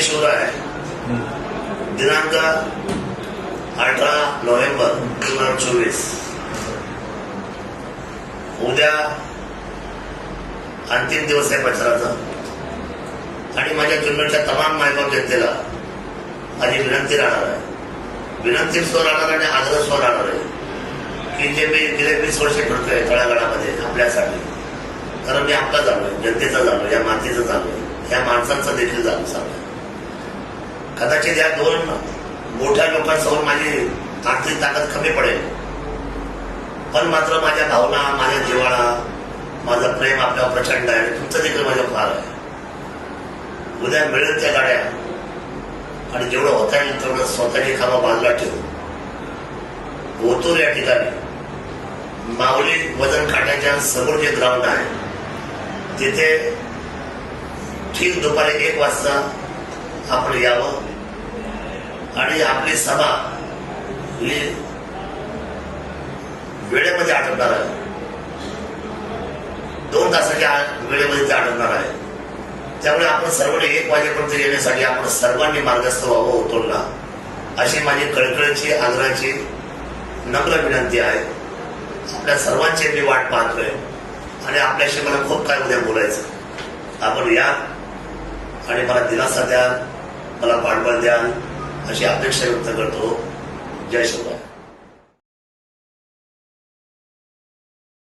सुरू आहे. दिनांक अठरा नोव्हेंबर दोन हजार चोवीस. उद्या अंतिम दिवस आहे प्रचाराचा. आणि माझ्या जुन्नरच्या तमाम मायबाप जनतेला माझी विनंती राहणार आहे. विनंती स्वर राहणार आणि आग्रह स्वर राहणार आहे. की जे मी गेले वीस वर्षे करतोय तळागाळामध्ये आपल्यासाठी. कारण मी आपला झालोय जनतेचा झालोय या मातीचा झालोय या माणसांचा देखील झालो सांगतो कदाचित या दोन मोठ्या लोकांसमोर माझी आर्थिक ताकद कमी पडेल. पण मात्र माझ्या भावना माझ्या जिवाळा माझं प्रेम आपल्यावर प्रचंड आहे आणि तुमचं देखील माझ्या फार आहे. उद्या मिळेल त्या गाड्या. आणि जेवढं होता येईल तेवढं स्वतःची खाबा बाजूला ठेवून ओतूर या ठिकाणी माऊली वजन काढण्याच्या समोर जे ग्राउंड आहे तिथे ठीक दुपारी एक वाजता आपण यावं. आणि आपली सभा ही वेळेमध्ये आटवणार आहे. दोन तासाच्या वेळेमध्ये ते आटपणार आहे. त्यामुळे आपण सर्वांनी एक वाजेपर्यंत येण्यासाठी आपण सर्वांनी मार्गस्थ व्हावं उतरला अशी माझी कळकळीची आग्रहाची नम्र विनंती आहे. आपल्या सर्वांची मी वाट पाहतोय. आणि आपल्याशी मला खूप काय उद्या बोलायचं. आपण या. आणि मला दिलासा द्याल मला पाठबळ द्याल अशी अपेक्षा व्यक्त करतो. जय शिवराय